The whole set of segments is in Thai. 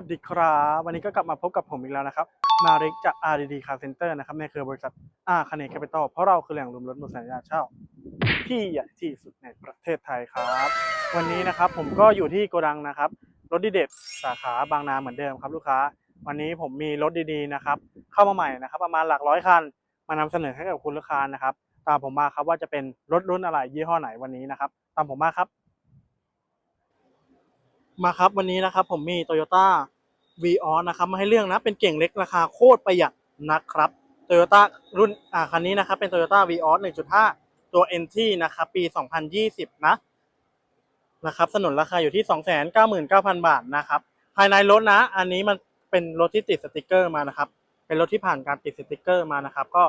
สวัสดีครับ วันนี้ก็กลับมาพบกับผมอีกแล้วนะครับ มาริกจาก RDD Car Center นะครับในเครือบริษัทอาคเน c a p i t a l เพราะเราคือแหล่งรวมรถหมดสัญญาเช่า ที่ใหญ่ที่สุดในประเทศไทยครับ วันนี้นะครับผมก็อยู่ที่โกดังนะครับ รถดีเด็ดสาขาบางนาเหมือนเดิมครับลูกค้า วันนี้ผมมีรถดีๆนะครับเข้ามาใหม่นะครับ ประมาณหลักร้อยคัน มานำเสนอให้กับคุณลูกค้านะครับ ตามผมมาครับว่าจะเป็นรถรุ่นอะไรยี่ห้อไหนวันนี้นะครับ ตามผมมาครับมาครับวันนี้นะครับผมมี Toyota v ีออนะครับมาให้เรื่องนะเป็นเก่งเล็กราคาโคตรประหยัดนะครับ Toyota รุ่นอ่าคันนี้นะครับเป็น Toyota v ีออส1.5ตัว NT นะครับปี2020นะนะครับสนุนราคาอยู่ที่299,000บาทนะครับภายในรถนะ อันนี้มันเป็นรถที่ติดสติกเกอร์มานะครับเป็นรถที่ผ่านการติดสติกเกอร์มานะครับ ก็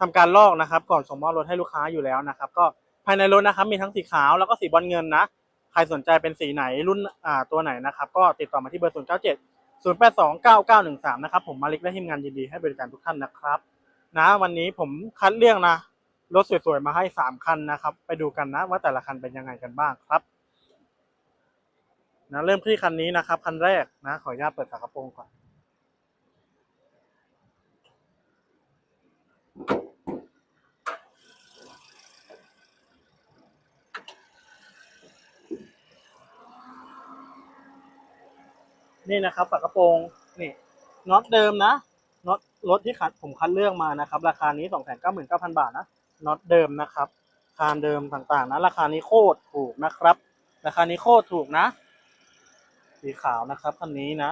ทำการลอกนะครับ ก่อนส่งมอบรถให้ลูกค้าอยู่แล้วนะครับ ก็ภายในรถนะครับ มีทั้งสีขาวแล้วก็สีบอลเงินนะ ใครสนใจเป็นสีไหนรุ่นอ่าตัวไหนนะครับ ก็ติดต่อมาที่เบอร์0 9 7 0 8 2 9 9 1 3 นะครับ ผมมาลิกและทีมงานยินดีให้บริการทุกท่านนะครับ นะวันนี้ผมคัดเลือกนะ รถสวยๆ มาให้ 3 คันนะครับ ไปดูกันนะว่าแต่ละคันเป็นยังไงกันบ้างครับนะเริ่มที่คันนี้นะครับ คันแรกนะ ขออนุญาตเปิดฝากระโปรงก่อน นี่นะครับฝากระโปรงนี่น็อตเดิมนะน็อตรถที่คัดผมคัดเลือกมานะครับ ราคานี้สองแสนเก้าหมื่นเก้าพันบาทนะน็อตเดิมนะครับคานเดิมต่างๆนะราคานี้โคตรถูกนะครับ ราคานี้โคตรถูกนะ สีขาวนะครับคันนี้นะ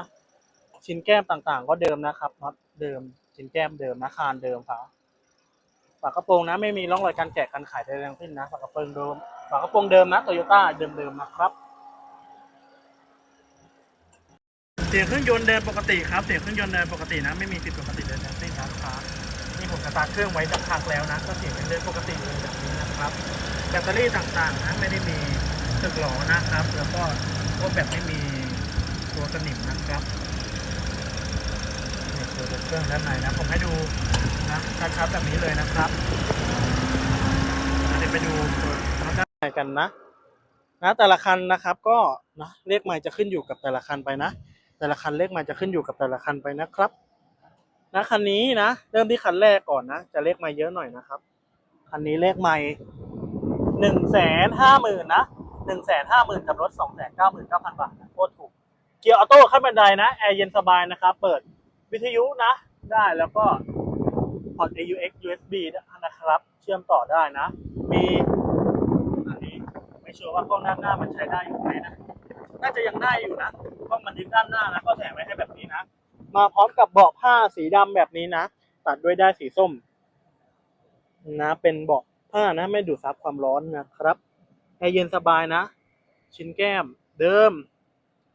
ชิ้นแก้มต่างๆ ก็เดิมนะครับน็อตเดิม ชิ้นแก้มเดิมนะคานเดิมฝาฝากระโปรงนะไม่มีร่องรอยการแกะกันขายใดๆทั้งสิ้นนะฝากระโปรงเดิมฝากระโปรงเดิมนะโตโยต้าเดิมๆนะครับ เสียงเครื่องยนต์เดินปกติครับ เสียงเครื่องยนต์เดินปกตินะ ไม่มีผิดปกติเลยนะลูกค้านี่ผมสตาร์ทเครื่องไว้สักพักแล้วนะ ก็เสียงเดินปกติเลยแบบนี้นะครับ แบตเตอรี่ต่างๆนะไม่ได้มีสึกหลอนะครับ แล้วก็พวกแบบไม่มีตัวสนิมนะครับนี่คือเครื่องด้านในนะ ผมให้ดูนะชัดๆแบบนี้เลยนะครับเดี๋ยวไปดูตัวด้านในกันนะนะแต่ละคันนะครับก็นะเลขไมล์จะขึ้นอยู่กับแต่ละคันไปนะ แต่ละคันเลขมล์จะขึ้นอยู่กับแต่ละคันไปนะครับนะคันนี้นะเริ่มที่คันแรกก่อนนะ จะเลขมล์เยอะหน่อยนะครับ คันนี้เลขไมล์หนึ่งแสนห้าหมื่นนะหนึ่งแสนห้าหมื่นกับรถสองแสนเก้าหมื่นเก้าพันบาทนะโคตรถูก เกียร์ออโต้ขั้นบันไดนะแอร์เย็นสบายนะครับ เปิดวิทยุนะ ได้แล้วก็พอร์ต AUX USB นะครับ เชื่อมต่อได้นะ มีอันนี้ไม่ชัวร์ว่ากล้องด้านหน้ามันใช้ได้อยู่ไหมนะ น่าจะยังได้อยู่นะกล้องมันยึดด้านหน้านะก็แถมไว้ให้แบบนี้นะ มาพร้อมกับเบาะผ้าสีดำแบบนี้นะ ตัดด้วยได้ายสีส้ม นะ เป็นเบาะผ้านะไม่ดูดซับความร้อนนะครับแอร์เย็นสบายนะ ชิ้นแก้มเดิม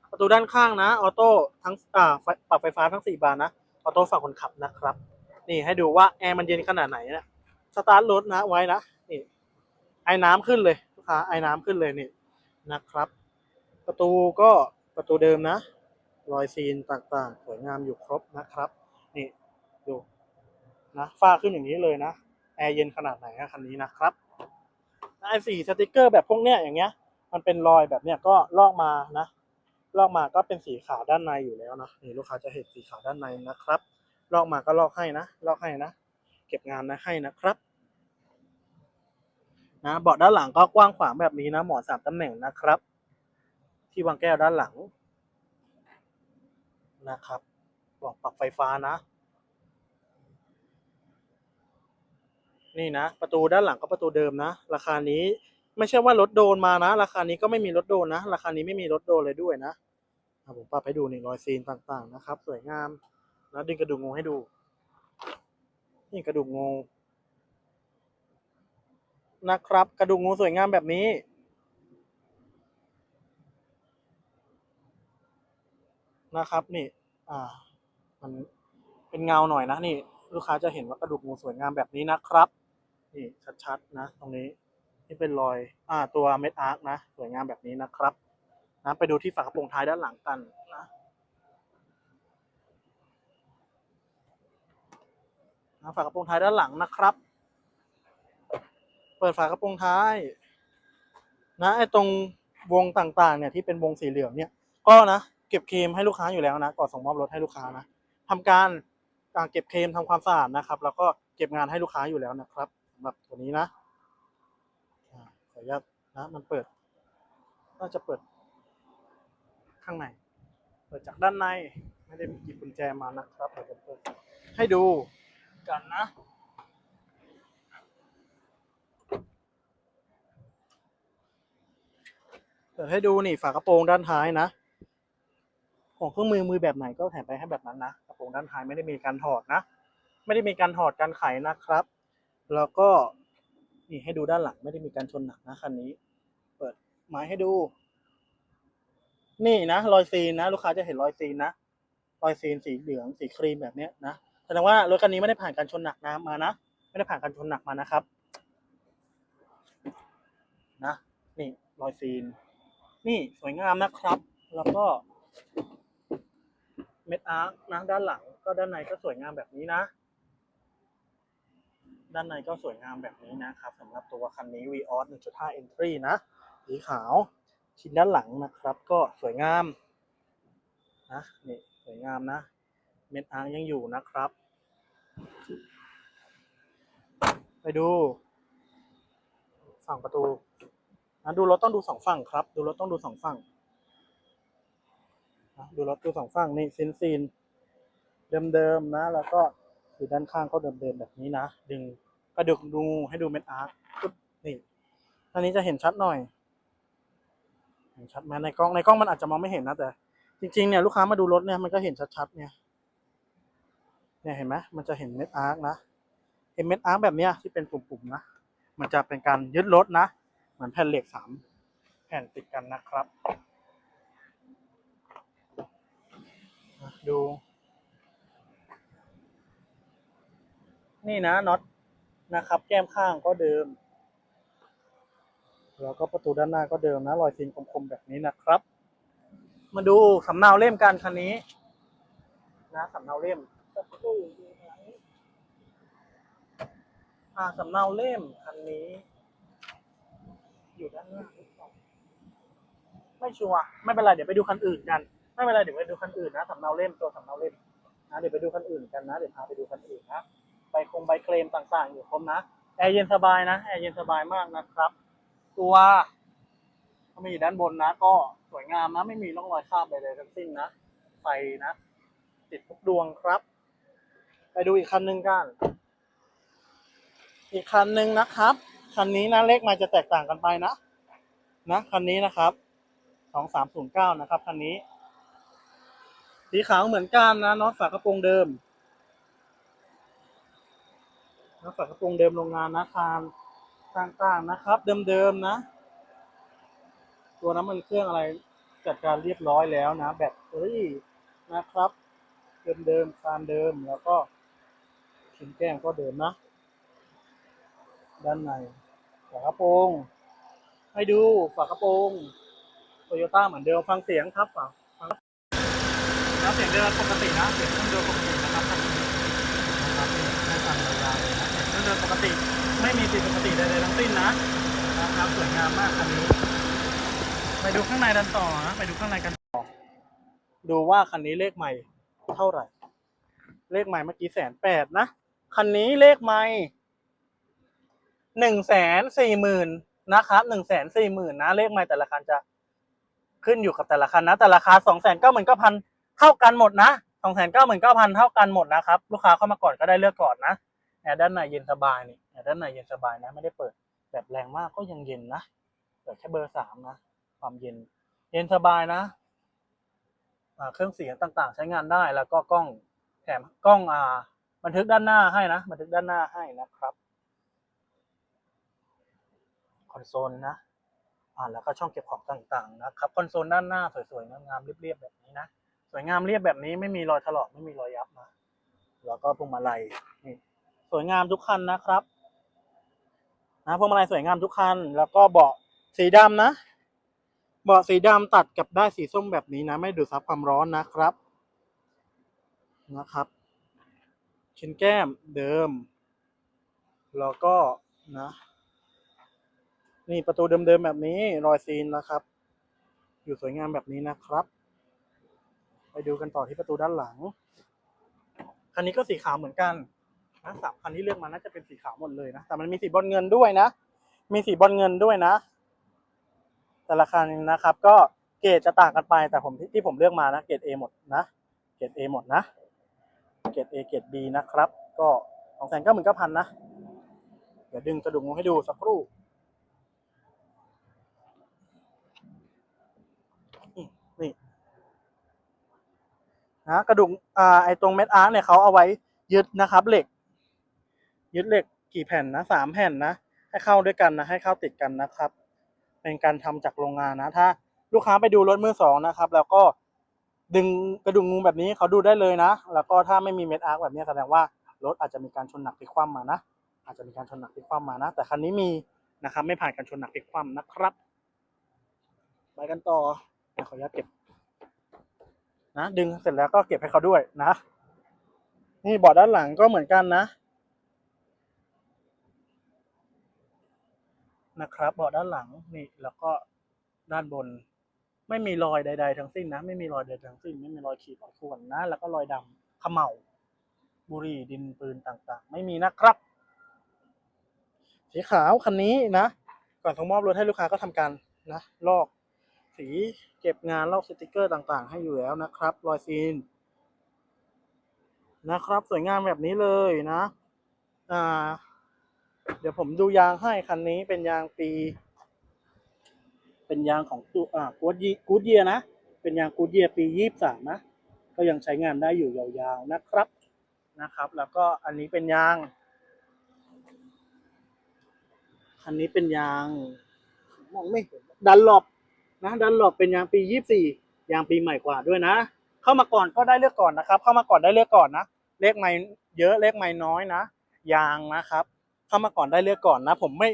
ประตูด้านข้างนะ ออโต้ทั้งอ่าปรับไฟฟ้าทั้งสี่บานนะ ออโต้ฝั่งคนขับนะครับ นี่ให้ดูว่าแอร์มันเย็นขนาดไหนนะสตาร์ทรถนะไว้นะนี่ไอ้น้ำขึ้นเลยลูกค้าไอ้น้ำขึ้นเลยนี่นะครับ ประตูก็ประตูเดิมนะ รอยซีนต่างๆ สวยงามอยู่ครบนะครับ นี่ดูนะฝ้าขึ้นอย่างนี้เลยนะ แอร์เย็นขนาดไหนอะคันนี้นะครับไอสีสติกเกอร์แบบพวกเนี้ยอย่างเงี้ย มันเป็นรอยแบบเนี้ยก็ลอกมานะ ลอกมาก็เป็นสีขาวด้านในอยู่แล้วนะนี่ลูกค้าจะเห็นสีขาวด้านในนะครับ ลอกมาก็ลอกให้นะ ลอกให้นะ เก็บงานนะให้นะครับ นะเบาะด้านหลังก็กว้างขวางแบบนี้นะ หมอนสามตำแหน่งนะครับ ที่วางแก้วด้านหลังนะครับบอกปรับไฟฟ้านะ นี่นะ ประตูด้านหลังก็ประตูเดิมนะ ราคานี้ไม่ใช่ว่ารถโดนมานะ ราคานี้ก็ไม่มีรถโดนนะ ราคานี้ไม่มีรถโดนเลยด้วยนะผมปรับให้ดูนี่รอยซีนต่างๆนะครับ สวยงามนะดึงกระดูกงูให้ดู นี่กระดูกงูนะครับ กระดูกงูสวยงามแบบนี้ นะครับ นี่ อ่า มันเป็นเงาหน่อยนะนี่ ลูกค้าจะเห็นว่ากระดูกงูสวยงามแบบนี้นะครับ นี่ชัดๆนะ ตรงนี้นี่เป็นรอย อ่า ตัวเม็ดอาร์คนะ สวยงามแบบนี้นะครับนะไปดูที่ฝากระโปรงท้ายด้านหลังกันนะนะฝากระโปรงท้ายด้านหลังนะครับ เปิดฝากระโปรงท้าย นะไอ้ตรงวงต่างๆ เนี่ยที่เป็นวงสีเหลืองเนี่ย ก็นะ เก็บเคลมให้ลูกค้าอยู่แล้วนะก่อนส่งมอบรถให้ลูกค้านะทำการเก็บเคลมทำความสะอาดนะครับ แล้วก็เก็บงานให้ลูกค้าอยู่แล้วนะครับสำหรับตัวนี้นะขออนุญาตนะมันเปิด น่าจะเปิด ข้างใน เปิดจากด้านในไม่ได้หยิบกุญแจมานะครับเดี๋ยวเปิดให้ดูกันนะเปิดให้ดูนี่ฝากระโปรงด้านท้ายนะ ของเครื่องมือมือแบบไหนก็แถมไปให้แบบนั้นนะกระโปรงด้านท้ายไม่ได้มีการถอดนะ ไม่ได้มีการถอดการไขนะครับ แล้วก็นี่ให้ดูด้านหลังไม่ได้มีการชนหนักนะคันนี้ เปิดไม้ให้ดู นี่นะรอยซีนนะ ลูกค้าจะเห็นรอยซีนนะรอยซีนสีเหลืองสีครีมแบบเนี้ยนะแสดงว่ารถคันนี้ไม่ได้ผ่านการชนหนักนะมานะไม่ได้ผ่านการชนหนักมานะครับ นะ นี่รอยซีน นี่สวยงามนะครับ แล้วก็ เม็ดอาร์คนะด้านหลังก็ด้านในก็สวยงามแบบนี้นะ ด้านในก็สวยงามแบบนี้นะครับสำหรับตัวคันนี้ v ีออส1.5 Entry นะสีขาวชิ้นด้านหลังนะครับ ก็สวยงามนะนี่สวยงามนะ เม็ดอาร์คยังอยู่นะครับ ไปดู ฝั่งประตูนะดูรถต้องดูสองฝั่งครับ ดูรถต้องดูสองฝั่ง ดูรถดูสองฝั่งนี่ซินซีนเดิมๆนะ แล้วก็คือด้านข้างก็เดิมๆแบบนี้นะ ดึงกระดึกดูให้ดูเม็ดอาร์คนี่อันนี้จะเห็นชัดหน่อยเห็นชัดไหมในกล้องในกล้องมันอาจจะมองไม่เห็นนะแต่ จริงๆเนี่ยลูกค้ามาดูรถเนี่ยมันก็เห็นชัดๆเนี่ยเนี่ยเห็นไหมมันจะเห็นเม็ดอาร์คนะเห็นเม็ดอาร์คแบบเนี้ยที่เป็นปุ่มๆนะมันจะเป็นการยึดรถนะ เหมือนแผ่นเหล็กสามแผ่นติดกันนะครับอะ ดู นี่นะน็อตนะครับ แก้มข้างก็เดิม แล้วก็ประตูด้านหน้าก็เดิมนะ รอยซีนคมๆแบบนี้นะครับ มาดูสำเนาเล่มกันคันนี้ นะสำเนาเล่มอ่าสำเนาเล่มคันนี้ อยู่ด้านหน้าไม่ชัวร์ไม่เป็นไร เดี๋ยวไปดูคันอื่นกัน ไม่เป็นไรเดี๋ยวไปดูคันอื่นนะสำเนาเล่มตัวสำเนาเล่มนะเดี๋ยวไปดูคันอื่นกันนะเดี๋ยวพาไปดูคันอื่นนะใบคงใบเคลมต่างๆอยู่ครบนะแอร์เย็นสบายนะแอร์เย็นสบายมากนะครับ ตัวก็มีด้านบนนะ ก็สวยงามนะไม่มีร่องรอยคราบใดๆทั้งสิ้นนะไฟนะ ติดทุกดวงครับ ไปดูอีกคันหนึ่งกัน อีกคันหนึ่งนะครับคันนี้นะเลขมาจะแตกต่างกันไปนะ นะคันนี้นะครับสองสามศูนย์เก้านะครับคันนี้ สีขาวเหมือนกันนะน็อตฝากระโปรงเดิมน็อตฝากระโปรงเดิมโรงงานนะคานต่างๆนะครับ เดิมๆนะ ตัวน้ำมันเครื่องอะไรจัดการเรียบร้อยแล้วนะ แบตเตอรี่นะครับ เดิมๆคานเดิมแล้วก็ชิ้นแก้มก็เดิมนะ ด้านในฝากระโปรง ให้ดูฝากระโปรงโตโยต้าเหมือนเดิมฟังเสียงครับฟังฟั งนะเสียงเดินปกตินะ เสียงเครื่องเดินปกตินะครับคันนี้นะครับให้ฟังยาวๆเลยนะเสียงเครื่องเดินปกติ ไม่มีผิดปกติใดๆทั้งสิ้นนะนะครับสวยงามมากคันนี้ ไปดูข้างในกันต่อนะ ไปดูข้างในกันต่อ ดูว่าคันนี้เลขใหม่เท่าไหร่ เลขใหม่เมื่อกี้แสนแปดนะ คันนี้เลขใหม่หนึ่งแสนสี่หมื่นนะครับหนึ่งแสนสี่หมื่นนะ เลขใหม่แต่ละคันจะขึ้นอยู่กับแต่ละคันนะ แต่ราคาสองแสนเก้าหมื่นเก้าพัน เท่ากันหมดนะสองแสนเก้าหมื่นเก้าพันเท่ากันหมดนะครับ ลูกค้าเข้ามาก่อนก็ได้เลือกก่อนนะแอร์ด้านในเย็นสบายนี่แอร์ด้านในเย็นสบายนะไม่ได้เปิดแบบแรงมากก็ยังเย็นนะเปิดแค่เบอร์สามนะ ความเย็น เย็นสบายนะเครื่องเสียงต่างๆ ใช้งานได้แล้วก็กล้องแถมกล้องอ่าบันทึกด้านหน้าให้นะบันทึกด้านหน้าให้นะครับคอนโซลนะอ่าแล้วก็ช่องเก็บของต่างๆนะครับคอนโซลด้านหน้าสวยๆงามๆเรียบๆแบบนี้นะ สวยงามเรียบแบบนี้ไม่มีรอยถลอกไม่มีรอยยับนะแล้วก็พวงมาลัยนี่สวยงามทุกคันนะครับนะพวงมาลัยสวยงามทุกคัน แล้วก็เบาะสีดำนะเบาะสีดำตัดกับได้ายสีส้มแบบนี้นะ ไม่ดูดซับความร้อนนะครับนะครับ ชิ้นแก้มเดิม แล้วก็นะ นี่ประตูเดิมๆแบบนี้รอยซีนนะครับ อยู่สวยงามแบบนี้นะครับ ดูกันต่อที่ประตูด้านหลัง คันนี้ก็สีขาวเหมือนกันนะสามคันที่เลือกมาน่าจะเป็นสีขาวหมดเลยนะแต่มันมีสีบอลเงินด้วยนะ มีสีบอลเงินด้วยนะ แต่ละคันนะครับ ก็เกรดจะต่างกันไป แต่ผมที่ผมเลือกมานะเกรด A หมดนะเกรด A หมดนะเกรด A เกรด B นะครับ ก็สองแสนเก้าหมื่นเก้าพันนะ เดี๋ยวดึงกระดุมให้ดูสักครู่อืมนี่ นะกระดุมอ่าไอตรงเม็ดอาร์คเนี่ยเขาเอาไว้ยึดนะครับเหล็ก ยึดเหล็กกี่แผ่นนะสามแผ่นนะให้เข้าด้วยกันนะให้เข้าติดกันนะครับ เป็นการทำจากโรงงานนะ ถ้าลูกค้าไปดูรถมือสองนะครับ แล้วก็ดึงกระดุมงูแบบนี้เขาดูได้เลยนะ แล้วก็ถ้าไม่มีเม็ดอาร์คแบบนี้แสดงว่ารถอาจจะมีการชนหนักพลิกคว่ำมานะ อาจจะมีการชนหนักพลิกคว่ำมานะ แต่คันนี้มีนะครับ ไม่ผ่านการชนหนักพลิกคว่ำนะครับ ไปกันต่อเดี๋ยวขออนุญาตเก็บ นะดึงเสร็จแล้วก็เก็บให้เขาด้วยนะ นี่เบาะด้านหลังก็เหมือนกันนะนะครับเบาะด้านหลังนี่แล้วก็ด้านบน ไม่มีรอยใด ๆ ทั้งสิ้นนะ ไม่มีรอยใดทั้งสิ้น ไม่มีรอยขีดรอยข่วนนะ แล้วก็รอยดำเขม่าบุหรี่ดินปืนต่างๆ ไม่มีนะครับ สีขาวคันนี้นะ ก่อนส่งมอบรถให้ลูกค้าก็ทำการนะลอก สีเก็บงานลอกสติกเกอร์ต่างๆ ให้อยู่แล้วนะครับ รอยซีน นะครับ สวยงามแบบนี้เลยนะอ่าเดี๋ยวผมดูยางให้คันนี้เป็นยางปี เป็นยางของตัวอ่ากูดยีกูดเยียนะ เป็นยางกูดเยียปียี่สามนะ ก็ยังใช้งานได้อยู่ยาวๆนะครับนะครับ แล้วก็อันนี้เป็นยาง คันนี้เป็นยางมองไม่เห็นดันหลบ นะดันหลบเป็นยางปียี่สี่ยางปีใหม่กว่าด้วยนะ เข้ามาก่อนก็ได้เลือกก่อนนะครับ เข้ามาก่อนได้เลือกก่อนนะ เลขไม่เยอะเลขไม่น้อยนะ ยางนะครับ เข้ามาก่อนได้เลือกก่อนนะ ผมไม่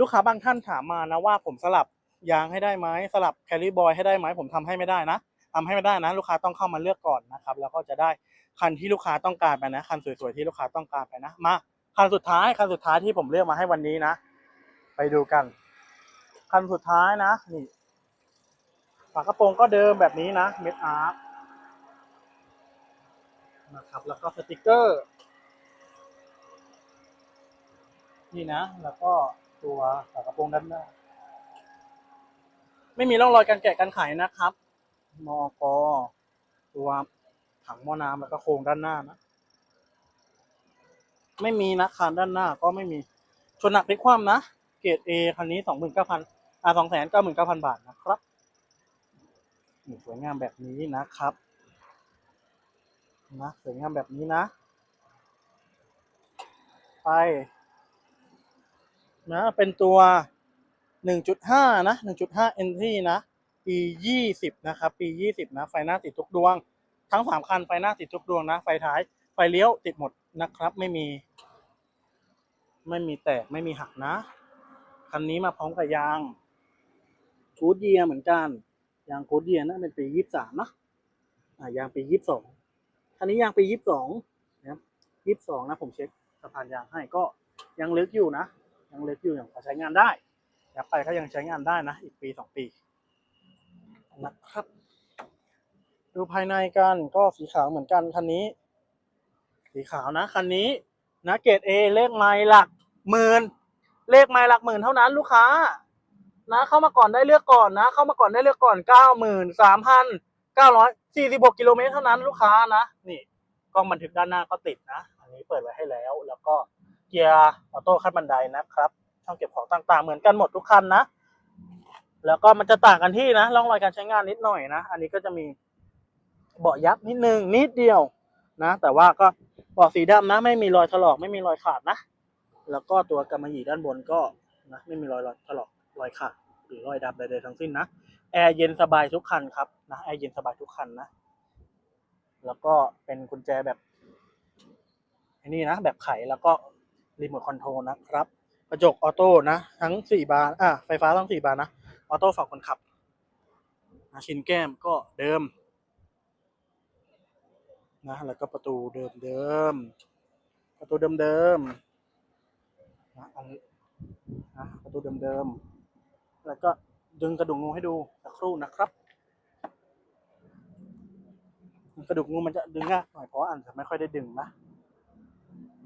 ลูกค้าบางท่านถามมานะว่าผมสลับยางให้ได้ไหมสลับแคลิบอยให้ได้ไหมผมทำให้ไม่ได้นะทำให้ไม่ได้นะ ลูกค้าต้องเข้ามาเลือกก่อนนะครับ แล้วก็จะได้คันที่ลูกค้าต้องการไปนะ คันสวยๆที่ลูกค้าต้องการไปนะ มาคันสุดท้ายคันสุดท้ายที่ผมเลือกมาให้วันนี้นะ ไปดูกัน คันสุดท้ายนะนี่ฝากระโปรงก็เดิมแบบนี้นะเม็ดอาร์ตนะครับแล้วก็สติกเกอร์ นี่นะ แล้วก็ตัวฝากระโปรงด้านหน้าไม่มีร่องรอยการแกะการไขนะครับมอกตัวถังหม้อน้ำแล้วก็โครงด้านหน้านะ ไม่มีนะคานด้านหน้าก็ไม่มีชนหนักพลิกคว่ำนะ เกรด A คันนี้สองหมื่นเก้าพัน อ่าสองแสนเก้าหมื่นเก้าพันบาทนะครับนี่สวยงามแบบนี้นะครับนะสวยงามแบบนี้นะ ไป นะ เป็นตัว 1.5 นะ 1.5 NT นะ ปี 20 นะครับ ปี 20 นะ ไฟหน้าติดทุกดวง ทั้ง 3 คัน ไฟหน้าติดทุกดวงนะ ไฟท้าย ไฟเลี้ยวติดหมดนะครับ ไม่มี ไม่มีแตก ไม่มีหักนะ คันนี้มาพร้อมกับยาง กูดเยียเหมือนกัน ยางกูดเยียนะเป็นปี23นะอ่ายางปี22คันนี้ยางปี22นะครับ22นะผมเช็คสะพานยางให้ก็ยังลึกอยู่นะ ยังเล็กอยู่ยังพอใช้งานได้อยากไปก็ยังใช้งานได้นะ อีกปีสองปีนะครับ ดูภายในกันก็สีขาวเหมือนกันคันนี้ สีขาวนะคันนี้นะเกรดเอเลขไมล์หลักหมื่นเลขไมล์หลักหมื่นเท่านั้นลูกค้า นะ เข้ามาก่อนได้เลือกก่อนนะ เข้ามาก่อนได้เลือกก่อนเก้าหมื่นสามพันเก้าร้อยสี่สิบหกกิโลเมตรเท่านั้นลูกค้านะ นี่กล้องบันทึกด้านหน้าก็ติดนะ อันนี้เปิดไว้ให้แล้ว แล้วก็เกียร์ออโต้ขั้นบันไดนะครับ ช่องเก็บของต่างๆ เหมือนกันหมดทุกคันนะ แล้วก็มันจะต่างกันที่นะร่องรอยการใช้งานนิดหน่อยนะ อันนี้ก็จะมีเบาะยับนิดนึงนิดเดียวนะ แต่ว่าก็เบาะสีดำนะ ไม่มีรอยถลอกไม่มีรอยขาดนะ แล้วก็ตัวกำมะหยี่ด้านบนก็นะไม่มีรอยรอยถลอกรอยขาด รือรอยดำใดๆทั้งสิ้นนะแอร์เย็นสบายทุกคันครับนะแอร์เย็นสบายทุกคันนะ แล้วก็เป็นกุญแจแบบไอ้นี่นะ แบบไขแล้วก็รีโมทคอนโทรลนะครับ กระจกออโต้นะ ทั้งสี่บานอะไฟฟ้าทั้งสี่บานนะ ออโต้ฝั่งคนขับนะชิ้นแก้มก็เดิม นะ แล้วก็ประตูเดิมเดิมประตูเดิมเดิมนะอันนะประตูเดิมเดิม แล้วก็ดึงกระดุมงูให้ดูสักครู่นะครับ กระดูกงูมันจะดึงยากหน่อยเพราะว่าอาจจะไม่ค่อยได้ดึงนะ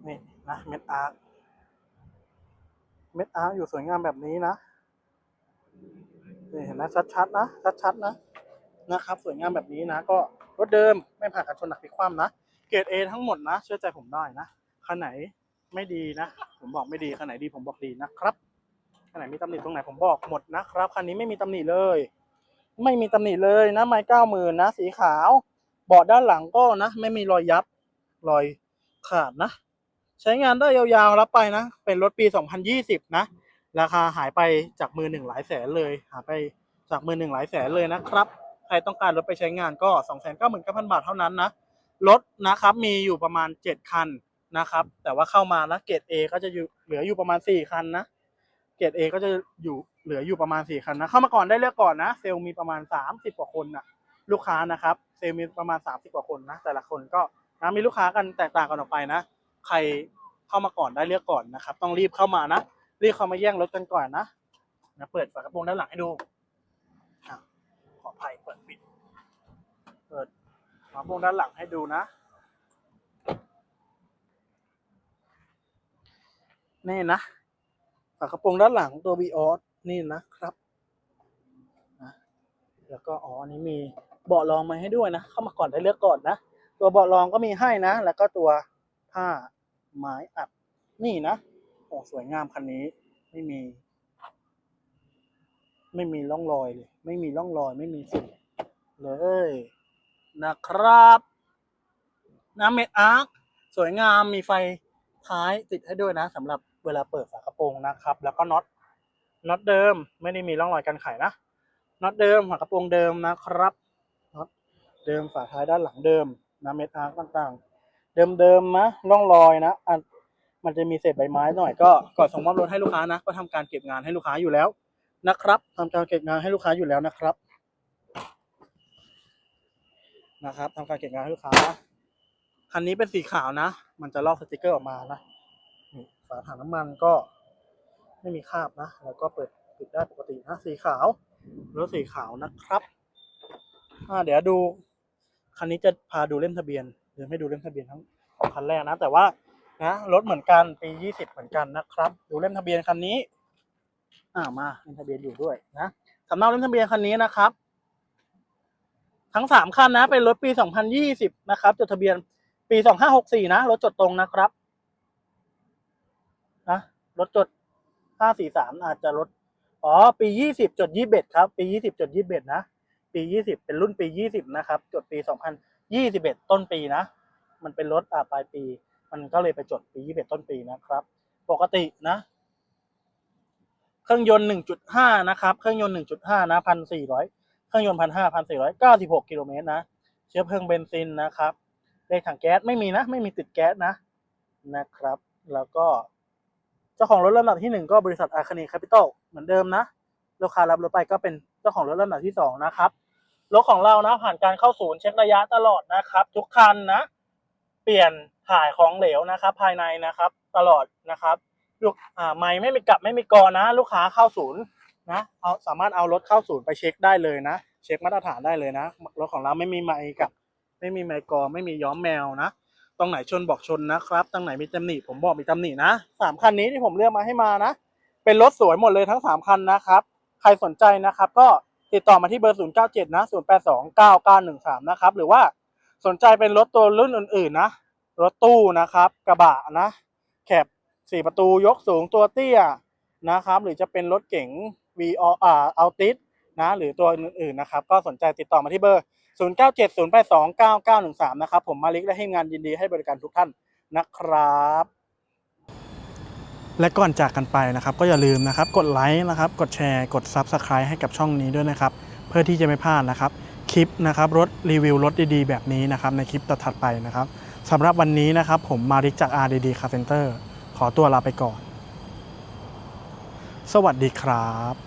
นี่นะเม็ดอาร์คเม็ดอาร์คอยู่สวยงามแบบนี้นะนี่เห็นไหมชัดๆนะชัดๆนะนะครับ สวยงามแบบนี้นะ ก็รถเดิมไม่ผ่านการชนหนักพลิกคว่ำนะเกรดเอทั้งหมดนะ เชื่อใจผมได้นะคันไหนไม่ดีนะ ผมบอกไม่ดีคันไหนดีผมบอกดีนะครับ นไหนมีตำหนิตรงไหนผมบอกหมดนะครับคันนี้ไม่มีตำหนิเลย ไม่มีตำหนิเลยนะไม้เก้าหมื่นนะสีขาวเบาะด้านหลังก็นะ ไม่มีรอยยับรอยขาดนะ ใช้งานได้ยาวๆรับไปนะ เป็นรถปี 2020 นะ ราคาหายไปจากมือหนึ่งหลายแสนเลย หายไปจากมือหนึ่งหลายแสนเลยนะครับ ใครต้องการรถไปใช้งานก็ 299,000 บาทเท่านั้นนะ รถนะครับมีอยู่ประมาณ 7 คันนะครับ แต่ว่าเข้ามานะเกรด A ก็จะอยู่เหลืออยู่ประมาณ 4 คันนะ เกรด A ก็จะอยู่เหลืออยู่ประมาณ4คันนะ เข้ามาก่อนได้เลือกก่อนนะ เซลล์มีประมาณ30กว่าคนนะลูกค้านะครับ เซลล์มีประมาณ30กว่าคนนะ แต่ละคนก็นะมีลูกค้ากันแตกต่างกันออกไปนะ ใครเข้ามาก่อนได้เลือกก่อนนะครับ ต้องรีบเข้ามานะรีบเข้ามาแย่งรถกันก่อนนะนะเปิดฝากระโปรงด้านหลังให้ดูขออภัยเปิดปิด เปิดฝากระโปรงด้านหลังให้ดูนะนี่นะ ฝากระโปรงด้านหลังตัว v ีออสนี่นะครับนะแล้วก็อ๋ออันนี้มีเบาะรองมาให้ด้วยนะ เข้ามาก่อนได้เลือกก่อนนะ ตัวเบาะรองก็มีให้นะ แล้วก็ตัวผ้าไม้อัด นี่นะโอ้สวยงามคันนี้ ไม่มี ไม่มีร่องรอยเลย ไม่มีร่องรอย ไม่มีสิ่งเลยนะครับน้ำเมดอาร์คสวยงามมีไฟท้ายติดให้ด้วยนะสำหรับ เวลาเปิดฝากระโปรงนะครับ แล้วก็น็อตน็อตเดิมไม่ได้มีร่องรอยการไขนะน็อตเดิมฝากระโปรงเดิมนะครับน็อตเดิมฝาท้ายด้านหลังเดิมนะเม็ดอาร์คต่างๆ เดิมๆนะร่องรอยนะอันมันจะมีเศษใบไม้หน่อยก็ก่อนส่งมอบรถให้ลูกค้านะ ก็ทำการเก็บงานให้ลูกค้าอยู่แล้วนะครับทำการเก็บงานให้ลูกค้าอยู่แล้วนะครับนะครับทำการเก็บงานให้ลูกค้าคันนี้เป็นสีขาวนะ มันจะลอกสติกเกอร์ออกมานะ ฝาถังน้ำมันก็ไม่มีคราบนะ แล้วก็เปิดปิดได้ปกตินะ สีขาวรถสีขาวนะครับอ่าเดี๋ยวดูคันนี้จะพาดูเล่มทะเบียนเดี๋ยวไม่ดูเล่มทะเบียนทั้งคันแรกนะ แต่ว่านะรถเหมือนกันปียี่สิบเหมือนกันนะครับ ดูเล่มทะเบียนคันนี้อ่ามาเล่มทะเบียนอยู่ด้วยนะสำเนาเล่มทะเบียนคันนี้นะครับ ทั้งสามคันนะ เป็นรถปี2020นยี่สิบนะครับจดทะเบียนปี2564นะรถจดตรงนะครับ นะลดจดห้าสี่สามอาจจะลด อ๋อ ปียี่สิบจดยี่เบ็ดครับ ปียี่สิบจดยี่เบ็ดนะ ปียี่สิบเป็นรุ่นปียี่สิบนะครับ จดปีสองพันยี่สิบเอ็ดต้นปีนะ มันเป็นลดอ่าปลายปี มันก็เลยไปจดปียี่สิบต้นปีนะครับ ปกตินะ เครื่องยนต์หนึ่งจุดห้านะครับ เครื่องยนต์หนึ่งจุดห้านะพันสี่ร้อยเครื่องยนต์พันห้าพันสี่ร้อยเก้าสิบหกกิโลเมตรนะ เชื้อเพลิงเบนซินนะครับเลขถังแก๊สไม่มีนะ ไม่มีติดแก๊สนะนะครับ แล้วก็ เจ้าของรถลำดับที่หนึ่งก็บริษัทอาคานีแคปิตอลเหมือนเดิมนะลูกค้ารับรถไปก็เป็นเจ้าของรถลำดับที่สองนะครับ รถของเรานะผ่านการเข้าศูนย์เช็คระยะตลอดนะครับ ทุกคันนะ เปลี่ยนถ่ายของเหลวนะครับ ภายในนะครับ ตลอดนะครับลูกอ่าไม่ไม่มีกลับไม่มีกอนะ ลูกค้าเข้าศูนย์นะเอาสามารถเอารถเข้าศูนย์ไปเช็คได้เลยนะ เช็คมาตรฐานได้เลยนะรถของเราไม่มีไมค์กับ ไม่มีไมค์กอไม่มีย้อมแมวนะ ตรงไหนชนบอกชนนะครับตรงไหนมีตำหนิผมบอกมีตำหนินะสามคันนี้ที่ผมเลือกมาให้มานะ เป็นรถสวยหมดเลยทั้งสามคันนะครับ ใครสนใจนะครับ ก็ติดต่อมาที่เบอร์ 0 9 7 นะ 0 8 2 9 9 1 3นะครับ หรือว่าสนใจเป็นรถตัวรุ่นอื่นๆนะ รถตู้นะครับ กระบะนะแคบสี่ประตูยกสูงตัวเตี้ยนะครับ หรือจะเป็นรถเก๋ง V อ่าอัลติสนะ หรือตัวอื่นๆนะครับ ก็สนใจติดต่อมาที่เบอร์ 0 9 7 0 8 2 9 9 1 3 นะครับ ผมมาลิกและให้งานยินดีให้บริการทุกท่านนะครับ และก่อนจากกันไปนะครับ ก็อย่าลืมนะครับ กดไลค์นะครับ กดแชร์ กด Subscribe ให้กับช่องนี้ด้วยนะครับ เพื่อที่จะไม่พลาดนะครับ คลิปนะครับรถรีวิวรถดีๆ แบบนี้นะครับ ในคลิปต่อถัดไปนะครับสำหรับวันนี้นะครับ ผมมาริกจาก RDD Car Center ขอตัวลาไปก่อน สวัสดีครับ